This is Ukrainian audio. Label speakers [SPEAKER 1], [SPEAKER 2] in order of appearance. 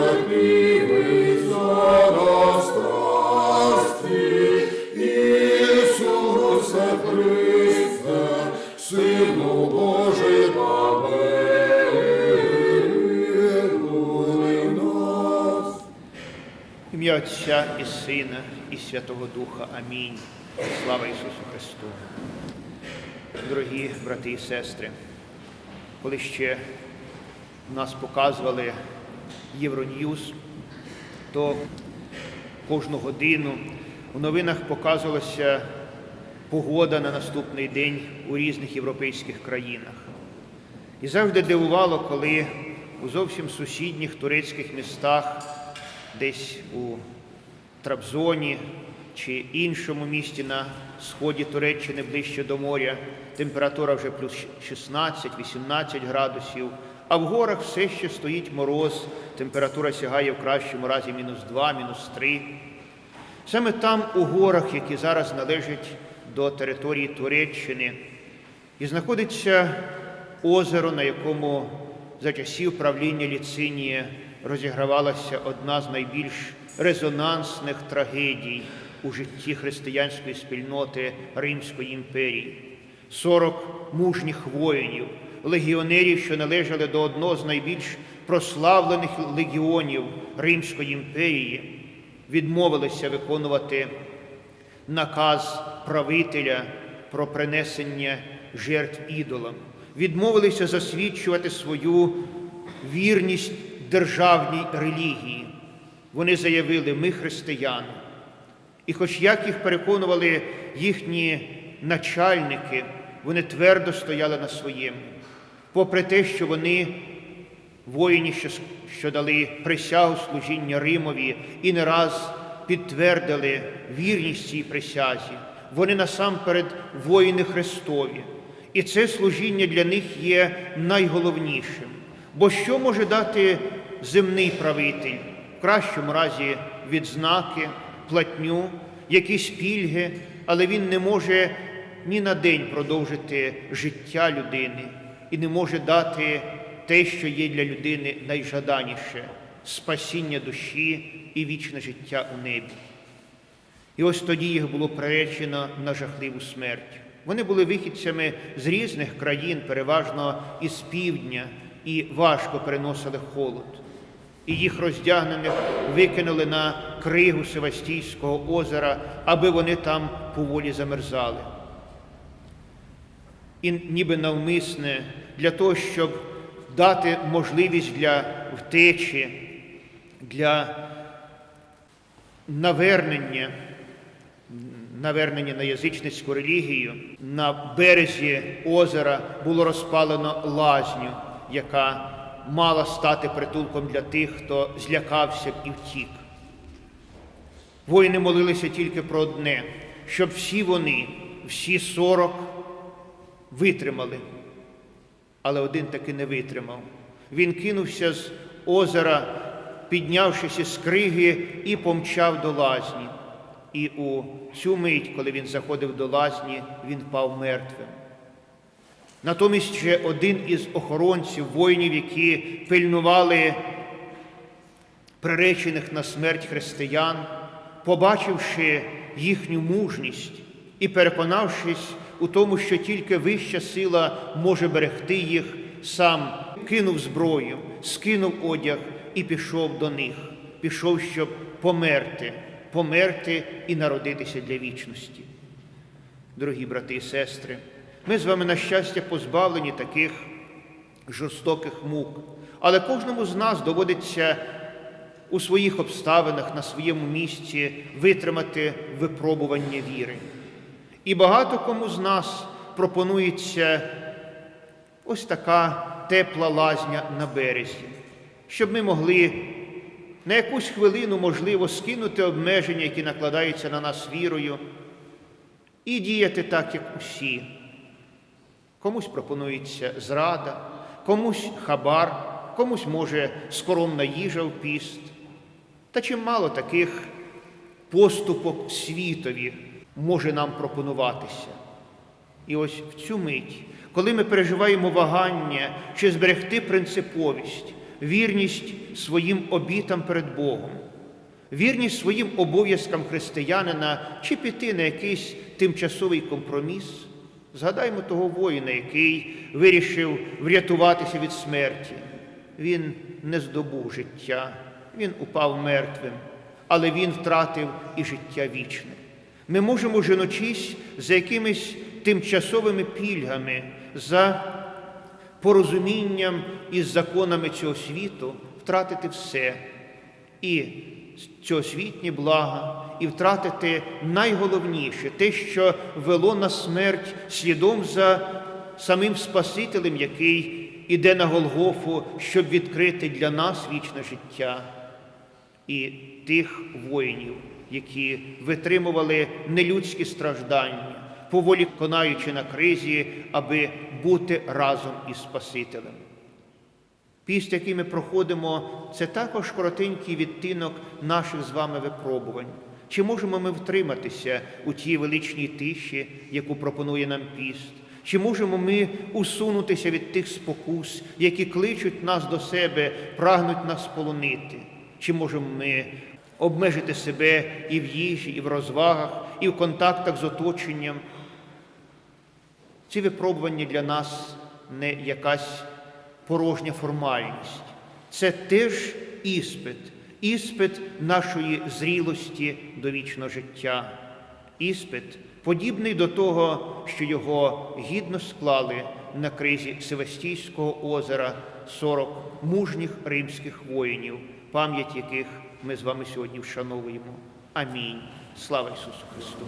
[SPEAKER 1] Претерпівий за нас страсті, Ісусе Христе, Сину Божий, помилуй нас.
[SPEAKER 2] Ім'я Отця і Сина, і Святого Духа. Амінь. Слава Ісусу Христу. Дорогі брати і сестри, коли ще нас показували Євроньюз, то кожну годину у новинах показувалася погода на наступний день у різних європейських країнах. І завжди дивувало, коли у зовсім сусідніх турецьких містах, десь у Трабзоні чи іншому місті на сході Туреччини ближче до моря, температура вже плюс 16-18 градусів, а в горах все ще стоїть мороз, температура сягає в кращому разі мінус 2, мінус 3. Саме там, у горах, які зараз належать до території Туреччини, і знаходиться озеро, на якому за часів правління Ліцинія розігравалася одна з найбільш резонансних трагедій у житті християнської спільноти Римської імперії. 40 мужніх воїнів, легіонерів, що належали до одного з найбільш прославлених легіонів Римської імперії, відмовилися виконувати наказ правителя про принесення жертв ідолам, відмовилися засвідчувати свою вірність державній релігії. Вони заявили, ми християни. І хоч як їх переконували їхні начальники, вони твердо стояли на своєму, попри те, що вони воїні, що, що дали присягу служіння Римові і не раз підтвердили вірність цій присязі. Вони насамперед воїни Христові. І це служіння для них є найголовнішим. Бо що може дати земний правитель? В кращому разі відзнаки, платню, якісь пільги, але він не може ні на день продовжити життя людини і не може дати те, що є для людини найжаданіше спасіння душі і вічне життя у небі. І ось тоді їх було приречено на жахливу смерть. Вони були вихідцями з різних країн, переважно із півдня, і важко переносили холод. І їх роздягнених викинули на кригу Севастійського озера, аби вони там поволі замерзали. І ніби навмисне для того, щоб дати можливість для втечі, для навернення, навернення на язичницьку релігію, на березі озера було розпалено лазню, яка мала стати притулком для тих, хто злякався і втік. Воїни молилися тільки про одне, щоб всі вони, всі сорок, витримали. Але один таки не витримав. Він кинувся з озера, піднявшись із криги, і помчав до лазні. І у цю мить, коли він заходив до лазні, він впав мертвим. Натомість ще один із охоронців, воїнів, які пильнували приречених на смерть християн, побачивши їхню мужність і переконавшись у тому, що тільки вища сила може берегти їх, сам кинув зброю, скинув одяг і пішов до них, пішов, щоб померти, померти і народитися для вічності. Дорогі брати і сестри, ми з вами, на щастя, позбавлені таких жорстоких мук, але кожному з нас доводиться у своїх обставинах на своєму місці витримати випробування віри. І багато кому з нас пропонується ось така тепла лазня на березі, щоб ми могли на якусь хвилину, можливо, скинути обмеження, які накладаються на нас вірою, і діяти так, як усі. Комусь пропонується зрада, комусь хабар, комусь може скоромна їжа в піст. Та чимало таких поступок світові може нам пропонуватися. І ось в цю мить, коли ми переживаємо вагання чи зберегти принциповість, вірність своїм обітам перед Богом, вірність своїм обов'язкам християнина чи піти на якийсь тимчасовий компроміс. Згадаймо того воїна, який вирішив врятуватися від смерті. Він не здобув життя, він упав мертвим, але він втратив і життя вічне. Ми можемо женочись за якимись тимчасовими пільгами, за порозумінням із законами цього світу втратити все. І цьогосвітні блага, і втратити найголовніше те, що вело на смерть слідом за самим Спасителем, який іде на Голгофу, щоб відкрити для нас вічне життя і тих воїнів, які витримували нелюдські страждання, поволі конаючи на кризі, аби бути разом із Спасителем. Піст, який ми проходимо, це також коротенький відтинок наших з вами випробувань. Чи можемо ми втриматися у тій величній тиші, яку пропонує нам піст? Чи можемо ми усунутися від тих спокус, які кличуть нас до себе, прагнуть нас полонити? Чи можемо ми обмежити себе і в їжі, і в розвагах, і в контактах з оточенням? Ці випробування для нас не якась порожня формальність. Це теж іспит, іспит нашої зрілості до вічного життя. Іспит, подібний до того, що його гідно склали на кризі Севастійського озера 40 мужніх римських воїнів, пам'ять яких ми з вами сьогодні вшановуємо. Амінь. Слава Ісусу Христу!